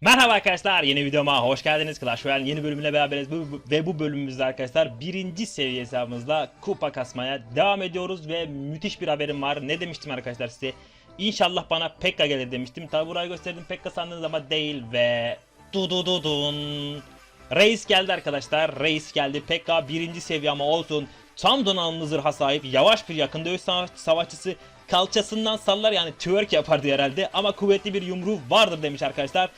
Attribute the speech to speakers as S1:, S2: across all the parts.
S1: Merhaba arkadaşlar yeni videoma hoş geldiniz. Clash Royale yeni bölümüne beraberiz. Ve bu bölümümüzde arkadaşlar birinci seviye hesabımızla kupa kasmaya devam ediyoruz ve müthiş bir haberim var. Ne demiştim arkadaşlar size? İnşallah bana Pekka gelir demiştim. Tabi burayı gösterdim. Pekka sandınız ama değil ve du du du dun. Reis geldi arkadaşlar Reis geldi. Pekka birinci seviye ama olsun. Tam donanımlı zırha sahip yavaş bir yakın dövüş savaş- savaşçısı. Kalçasından sallar yani twerk yapardı herhalde ama kuvvetli bir yumruğu vardır demiş arkadaşlar.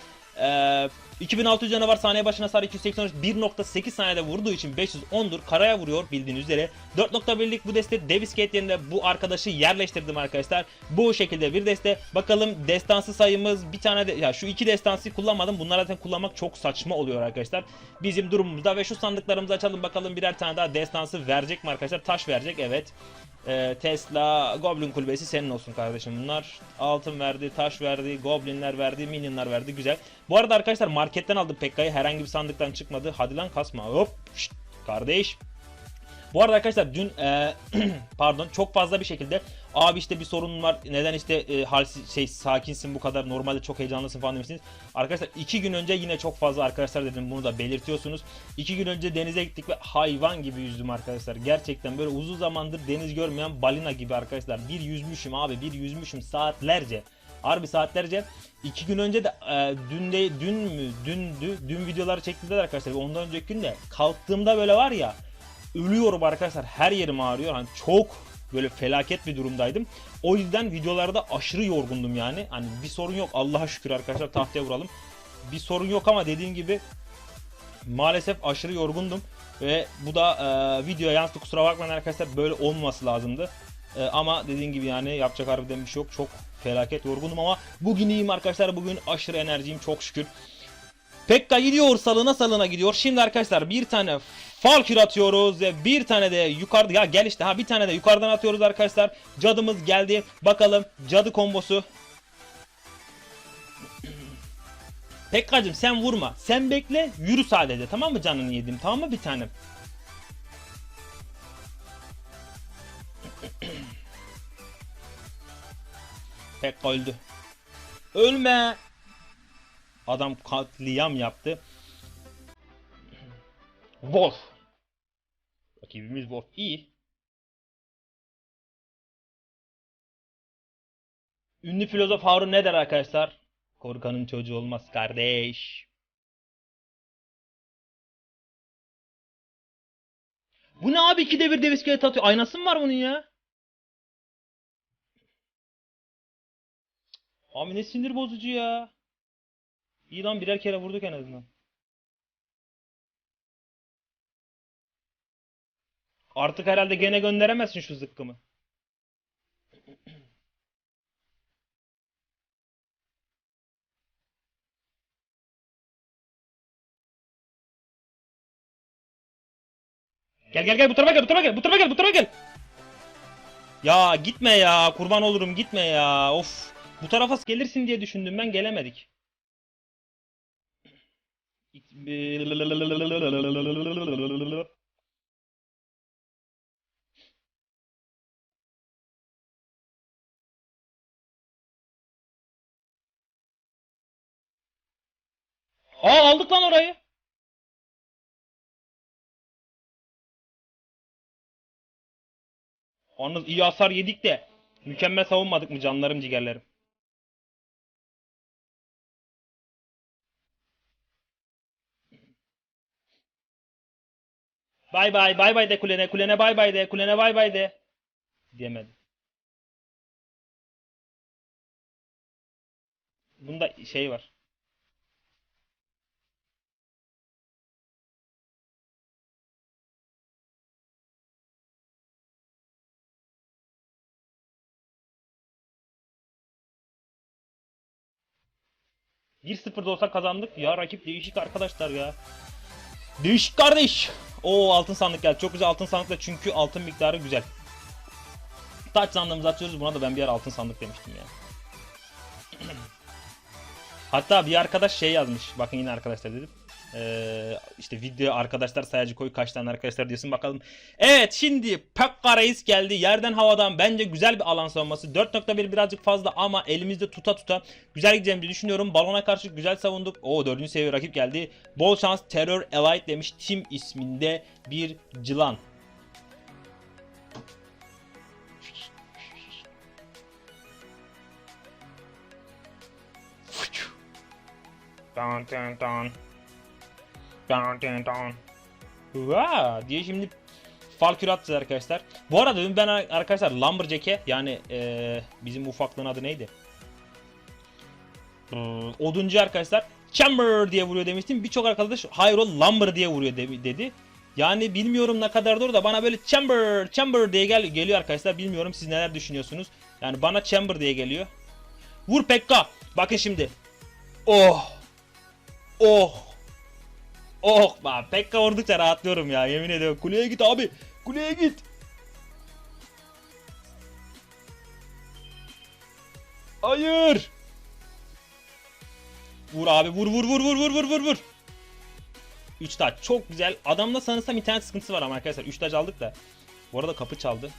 S1: Ee, 2600 canavar saniye başına hasar 283 1.8 saniyede vurduğu için 510'dur. Karaya vuruyor bildiğiniz üzere. 4.1'lik bu deste Davis Gate yerine bu arkadaşı yerleştirdim arkadaşlar. Bu şekilde bir deste. Bakalım destansı sayımız bir tane de ya şu iki destansı kullanmadım. Bunları zaten kullanmak çok saçma oluyor arkadaşlar. Bizim durumumuzda ve şu sandıklarımızı açalım bakalım birer tane daha destansı verecek mi arkadaşlar? Taş verecek evet. Ee, Tesla, Goblin kulübesi senin olsun kardeşim bunlar. Altın verdi, taş verdi, Goblinler verdi, Minionlar verdi. Güzel. Bu arada arkadaşlar marketten aldım Pekka'yı. Herhangi bir sandıktan çıkmadı. Hadi lan kasma. Hop. şşt, kardeş. Bu arada arkadaşlar dün e, pardon çok fazla bir şekilde abi işte bir sorun var neden işte e, halsiz şey sakinsin bu kadar normalde çok heyecanlısın falan demişsiniz. Arkadaşlar iki gün önce yine çok fazla arkadaşlar dedim bunu da belirtiyorsunuz. İki gün önce denize gittik ve hayvan gibi yüzdüm arkadaşlar. Gerçekten böyle uzun zamandır deniz görmeyen balina gibi arkadaşlar. Bir yüzmüşüm abi bir yüzmüşüm saatlerce. Harbi saatlerce. İki gün önce de e, dün de dün mü dündü dün videoları çektiler arkadaşlar. Ondan önceki gün de kalktığımda böyle var ya ölüyorum arkadaşlar. Her yerim ağrıyor. Hani çok böyle felaket bir durumdaydım. O yüzden videolarda aşırı yorgundum yani. Hani bir sorun yok. Allah'a şükür arkadaşlar tahtaya vuralım. Bir sorun yok ama dediğim gibi maalesef aşırı yorgundum. Ve bu da e, videoya yansıdı kusura bakmayın arkadaşlar böyle olmaması lazımdı. E, ama dediğim gibi yani yapacak harbiden bir şey yok. Çok felaket yorgundum ama bugün iyiyim arkadaşlar. Bugün aşırı enerjiyim çok şükür. Pekka gidiyor salına salına gidiyor. Şimdi arkadaşlar bir tane Falkür atıyoruz bir tane de yukarıda ya gel işte ha bir tane de yukarıdan atıyoruz arkadaşlar. Cadımız geldi. Bakalım cadı kombosu. Pekkacım sen vurma. Sen bekle yürü sadece tamam mı canını yedim tamam mı bir tanem? Pekka öldü. Ölme. Adam katliam yaptı. Wolf. Rakibimiz Wolf. İyi. Ünlü filozof Harun ne der arkadaşlar? Korkanın çocuğu olmaz kardeş. Bu ne abi ikide bir dev iskelet atıyor. Aynası mı var bunun ya? Abi ne sinir bozucu ya. İyi lan birer kere vurduk en azından. Artık herhalde gene gönderemezsin şu zıkkımı. Gel gel gel bu tarafa gel bu tarafa gel bu tarafa gel bu tarafa gel. Ya gitme ya kurban olurum gitme ya of. Bu tarafa gelirsin diye düşündüm ben gelemedik. Aa aldık lan orayı. Yalnız iyi hasar yedik de mükemmel savunmadık mı canlarım ciğerlerim. Bay bay bay bay de kulene kulene bay bay de kulene bay bay de diyemedim. Bunda şey var. Bir 0 da olsa kazandık. Ya rakip değişik arkadaşlar ya. Değişik kardeş. Oo altın sandık geldi. Çok güzel altın sandıkla çünkü altın miktarı güzel. Taç sandığımızı açıyoruz. Buna da ben bir yer altın sandık demiştim ya. Hatta bir arkadaş şey yazmış. Bakın yine arkadaşlar dedim. Ee, işte video arkadaşlar sayacı koy kaç tane arkadaşlar diyorsun bakalım. Evet şimdi Pekka Reis geldi. Yerden havadan bence güzel bir alan savunması. 4.1 birazcık fazla ama elimizde tuta tuta güzel gideceğimizi düşünüyorum. Balona karşı güzel savunduk. O 4. seviye rakip geldi. Bol şans Terror Elite demiş. Tim isminde bir cılan. Dun dun dun. Dun dun dun. Vaa diye şimdi Falkür atacağız arkadaşlar. Bu arada dün ben arkadaşlar Lumberjack'e yani eee, bizim ufaklığın adı neydi? Hmm, oduncu arkadaşlar Chamber diye vuruyor demiştim. Birçok arkadaş hayır o Lumber diye vuruyor de- dedi. Yani bilmiyorum ne kadar doğru da bana böyle Chamber Chamber diye gel geliyor arkadaşlar. Bilmiyorum siz neler düşünüyorsunuz. Yani bana Chamber diye geliyor. Vur Pekka. Bakın şimdi. Oh. Oh. Oh. Bak Pekka vurdukça rahatlıyorum ya. Yemin ediyorum. Kuleye git abi. Kuleye git. Hayır. Vur abi vur vur vur vur vur vur vur vur. 3 taç çok güzel. Adamda sanırsam internet sıkıntısı var ama arkadaşlar 3 taç aldık da. Bu arada kapı çaldı.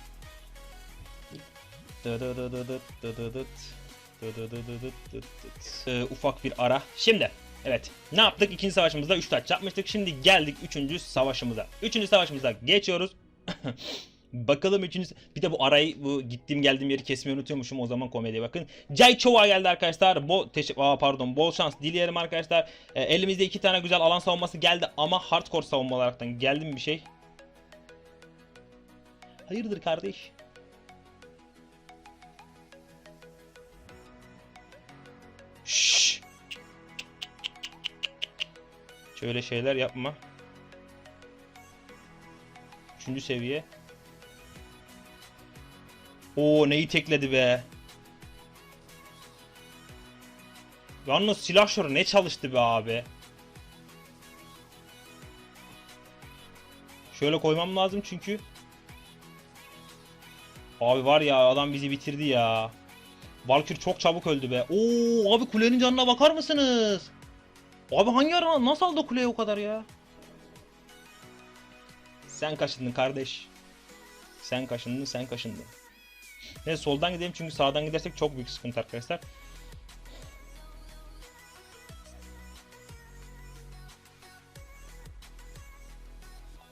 S1: Ee, ufak bir ara. Şimdi evet ne yaptık? İkinci savaşımızda 3 taç yapmıştık. Şimdi geldik 3. savaşımıza. 3. savaşımıza geçiyoruz. Bakalım üçüncü... Bir de bu arayı bu gittiğim geldiğim yeri kesmeyi unutuyormuşum o zaman komediye bakın. Jay Chova geldi arkadaşlar. Bol teşekkür Aa, pardon bol şans dileyelim arkadaşlar. E, elimizde iki tane güzel alan savunması geldi ama hardcore savunma olaraktan geldi mi bir şey? Hayırdır kardeş? Şşş. Şöyle şeyler yapma. Üçüncü seviye. Oo neyi tekledi be. Yalnız silahşör ne çalıştı be abi. Şöyle koymam lazım çünkü. Abi var ya adam bizi bitirdi ya. Valkür çok çabuk öldü be. Oo abi kulenin canına bakar mısınız? Abi hangi ara nasıl aldı kuleye o kadar ya? Sen kaşındın kardeş. Sen kaşındın, sen kaşındın. Ne soldan gidelim çünkü sağdan gidersek çok büyük sıkıntı arkadaşlar.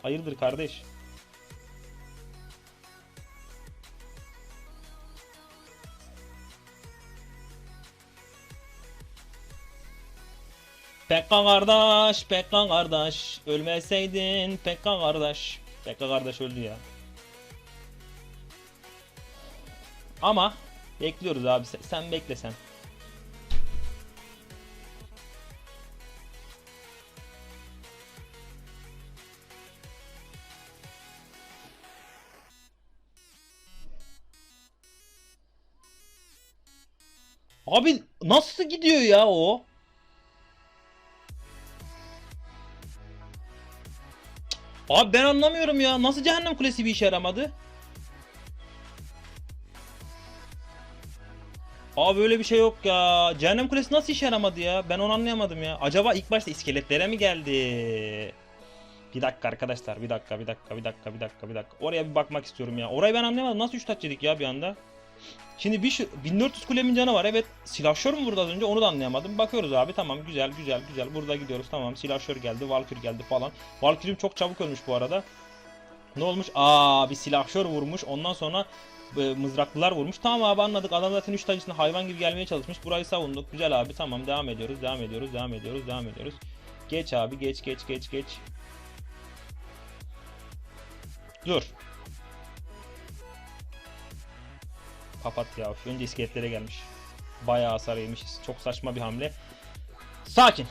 S1: Hayırdır kardeş? Pekka kardeş, Pekka kardeş, ölmeseydin Pekka kardeş. Pekka kardeş öldü ya. Ama bekliyoruz abi. Sen, sen bekle sen. Abi nasıl gidiyor ya o? Abi ben anlamıyorum ya. Nasıl cehennem kulesi bir işe yaramadı? Abi böyle bir şey yok ya. Cehennem Kulesi nasıl işe yaramadı ya? Ben onu anlayamadım ya. Acaba ilk başta iskeletlere mi geldi? Bir dakika arkadaşlar. Bir dakika, bir dakika, bir dakika, bir dakika, bir dakika. Oraya bir bakmak istiyorum ya. Orayı ben anlayamadım. Nasıl 3 taç yedik ya bir anda? Şimdi bir şu 1400 kulemin canı var. Evet. Silahşör mü burada az önce? Onu da anlayamadım. Bakıyoruz abi. Tamam. Güzel, güzel, güzel. Burada gidiyoruz. Tamam. Silahşör geldi. Valkür geldi falan. Valkür'üm çok çabuk ölmüş bu arada. Ne olmuş? Aa bir silahşör vurmuş. Ondan sonra e, mızraklılar vurmuş. Tamam abi anladık. Adam zaten 3 tacısına hayvan gibi gelmeye çalışmış. Burayı savunduk. Güzel abi. Tamam devam ediyoruz. Devam ediyoruz. Devam ediyoruz. Devam ediyoruz. Geç abi. Geç geç geç geç. Dur. Kapat ya. Önce iskeletlere gelmiş. Bayağı hasar yemişiz. Çok saçma bir hamle. Sakin.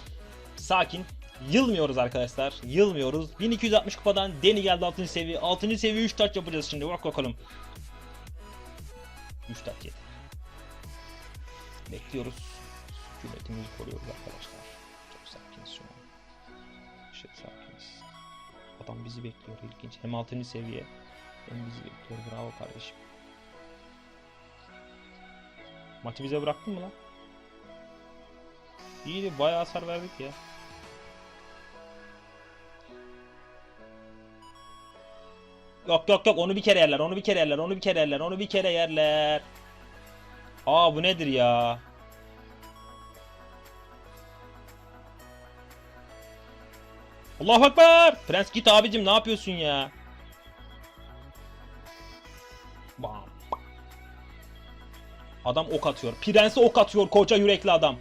S1: Sakin. Yılmıyoruz arkadaşlar. Yılmıyoruz. 1260 kupadan Deni geldi 6. seviye. 6. seviye 3 taç yapacağız şimdi. Bak bakalım. 3 taç yedi. Bekliyoruz. Sükunetimizi koruyoruz arkadaşlar. Çok sakiniz şu an. Şey sakiniz. Adam bizi bekliyor ilginç. Hem 6. seviye hem bizi bekliyor. Bravo kardeşim. Maçı bize bıraktın mı lan? İyiydi bayağı hasar verdik ya. Yok yok yok onu bir kere yerler onu bir kere yerler onu bir kere yerler onu bir kere yerler. Aa bu nedir ya? Allahu Akbar! Prens git abicim ne yapıyorsun ya? Bam. Adam ok atıyor. Prense ok atıyor koca yürekli adam.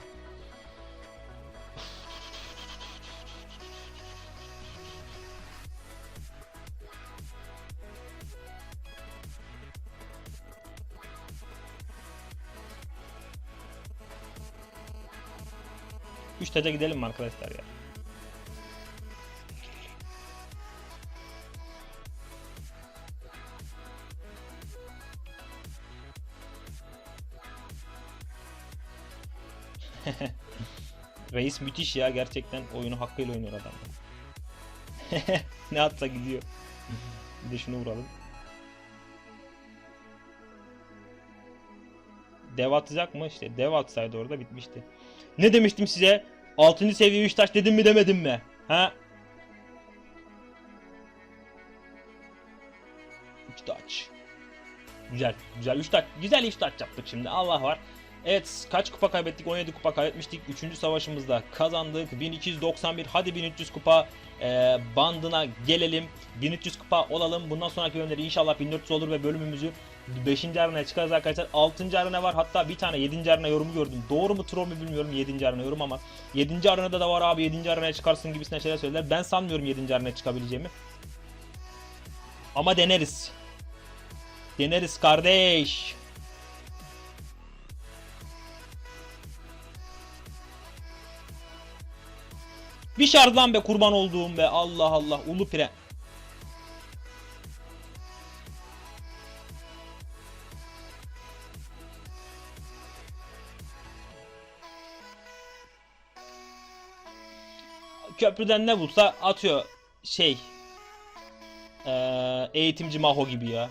S1: Üç taca gidelim mi arkadaşlar ya? Reis müthiş ya gerçekten oyunu hakkıyla oynuyor adam. ne atsa gidiyor. Bir de şunu vuralım. Dev atacak mı? İşte dev atsaydı orada bitmişti. Ne demiştim size? 6. seviye 3 taş dedim mi demedim mi? Ha? 3 taş. Güzel. Güzel 3 taş. Güzel 3 taş yaptık şimdi. Allah var. Evet kaç kupa kaybettik? 17 kupa kaybetmiştik. 3. savaşımızda kazandık. 1291 hadi 1300 kupa e, bandına gelelim. 1300 kupa olalım. Bundan sonraki bölümleri inşallah 1400 olur ve bölümümüzü 5. arenaya çıkarız arkadaşlar. 6. arena var. Hatta bir tane 7. arena yorumu gördüm. Doğru mu troll mu bilmiyorum 7. arena yorum ama 7. arenada da var abi 7. arenaya çıkarsın gibisinden şeyler söylediler. Ben sanmıyorum 7. arenaya çıkabileceğimi. Ama deneriz. Deneriz kardeş. Bir şarj lan be kurban olduğum be. Allah Allah. Ulu pire. Köprüden ne bulsa atıyor şey. Eee eğitimci Maho gibi ya.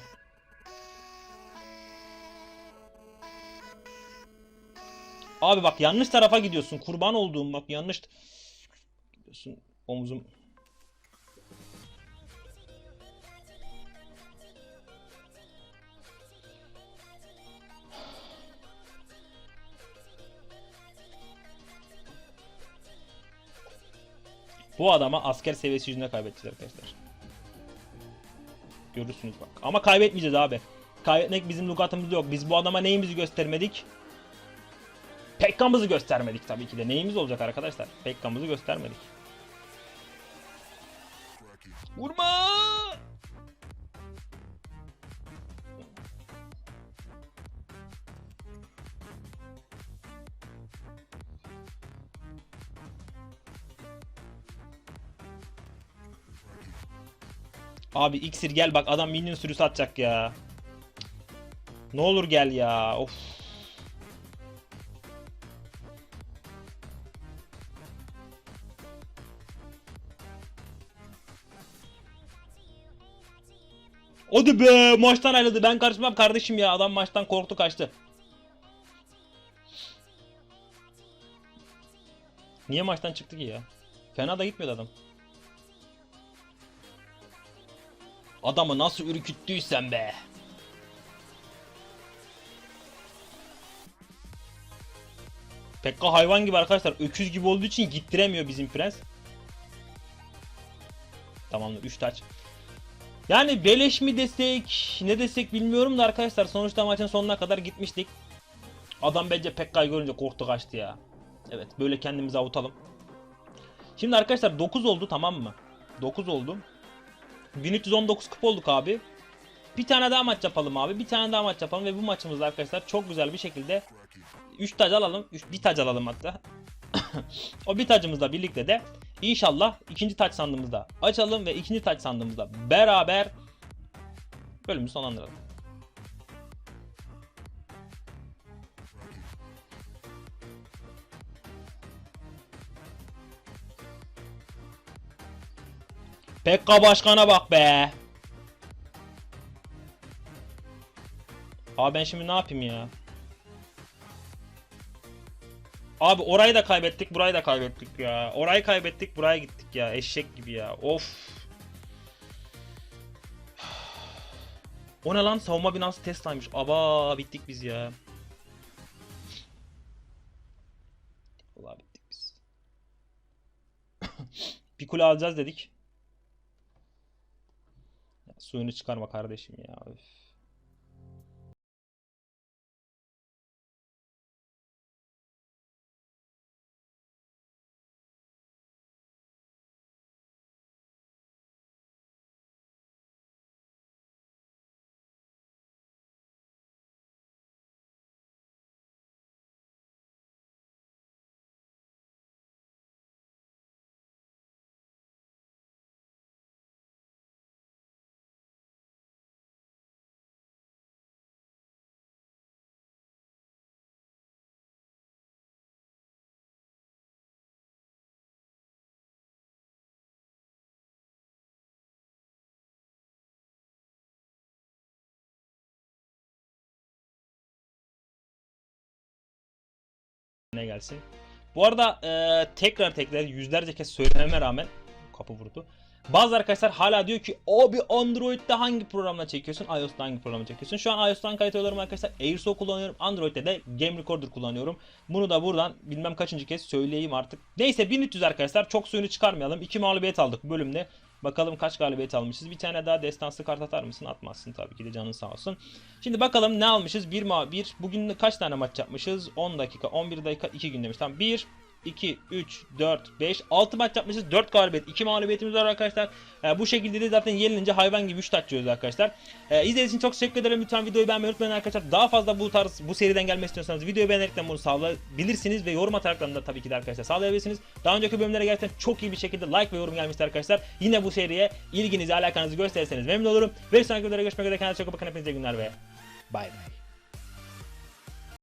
S1: Abi bak yanlış tarafa gidiyorsun. Kurban olduğum bak yanlış gidiyorsun. Omuzum. Bu adama asker seviyesi yüzünden kaybedeceğiz arkadaşlar. Görürsünüz bak. Ama kaybetmeyeceğiz abi. Kaybetmek bizim lügatımızda yok. Biz bu adama neyimizi göstermedik? Pekkamızı göstermedik tabii ki de. Neyimiz olacak arkadaşlar? Pekkamızı göstermedik. Vurma! Abi iksir gel bak adam minyon sürüsü atacak ya. Ne olur gel ya. Of. Hadi be maçtan ayrıldı. Ben karışmam kardeşim ya. Adam maçtan korktu kaçtı. Niye maçtan çıktı ki ya? Fena da gitmedi adam. Adamı nasıl ürküttüysen be. Pekka hayvan gibi arkadaşlar. Öküz gibi olduğu için gittiremiyor bizim prens. Tamamdır 3 taç. Yani beleş mi desek ne desek bilmiyorum da arkadaşlar sonuçta maçın sonuna kadar gitmiştik. Adam bence Pekka'yı görünce korktu kaçtı ya. Evet böyle kendimizi avutalım. Şimdi arkadaşlar 9 oldu tamam mı? 9 oldu. 1319 kupa olduk abi. Bir tane daha maç yapalım abi. Bir tane daha maç yapalım ve bu maçımızda arkadaşlar çok güzel bir şekilde 3 tac alalım. 3 bir tac alalım hatta. o bir tacımızla birlikte de inşallah ikinci taç sandığımızda açalım ve ikinci taç sandığımızda beraber bölümü sonlandıralım. Pekka başkana bak be. Abi ben şimdi ne yapayım ya? Abi orayı da kaybettik, burayı da kaybettik ya. Orayı kaybettik, buraya gittik ya. Eşek gibi ya. Of. O ne lan? Savunma binası Tesla'ymış. Aba bittik biz ya. Vallahi bittik biz. bir kule alacağız dedik. Suyunu çıkarma kardeşim ya. Öf. Ne gelsin. Bu arada e, tekrar tekrar yüzlerce kez söylememe rağmen kapı vurdu. Bazı arkadaşlar hala diyor ki abi Android'de hangi programla çekiyorsun? iOS'ta hangi programla çekiyorsun? Şu an iOS'tan kayıt alıyorum arkadaşlar. Airso kullanıyorum. Android'de de Game Recorder kullanıyorum. Bunu da buradan bilmem kaçıncı kez söyleyeyim artık. Neyse 1300 arkadaşlar. Çok suyunu çıkarmayalım. 2 mağlubiyet aldık bölümde. Bakalım kaç galibiyet almışız. Bir tane daha destansı kart atar mısın? Atmazsın tabii ki de canın sağ olsun. Şimdi bakalım ne almışız? 1 ma 1 bugün kaç tane maç yapmışız? 10 dakika, 11 dakika, 2 gün demiş. Tamam 1 2, 3, 4, 5, 6 maç yapmışız. 4 galibiyet, 2 mağlubiyetimiz var arkadaşlar. Ee, bu şekilde de zaten yenilince hayvan gibi 3 taç yiyoruz arkadaşlar. Ee, izlediğiniz için çok teşekkür ederim. Lütfen videoyu beğenmeyi unutmayın arkadaşlar. Daha fazla bu tarz, bu seriden gelmek istiyorsanız videoyu beğenerekten bunu sağlayabilirsiniz ve yorum ataraktan da tabii ki de arkadaşlar sağlayabilirsiniz. Daha önceki bölümlere gerçekten çok iyi bir şekilde like ve yorum gelmişti arkadaşlar. Yine bu seriye ilginizi, alakanızı gösterirseniz memnun olurum. Ve sonraki videoda görüşmek üzere. Kendinize çok bakın. Hepinize günler ve bay bay.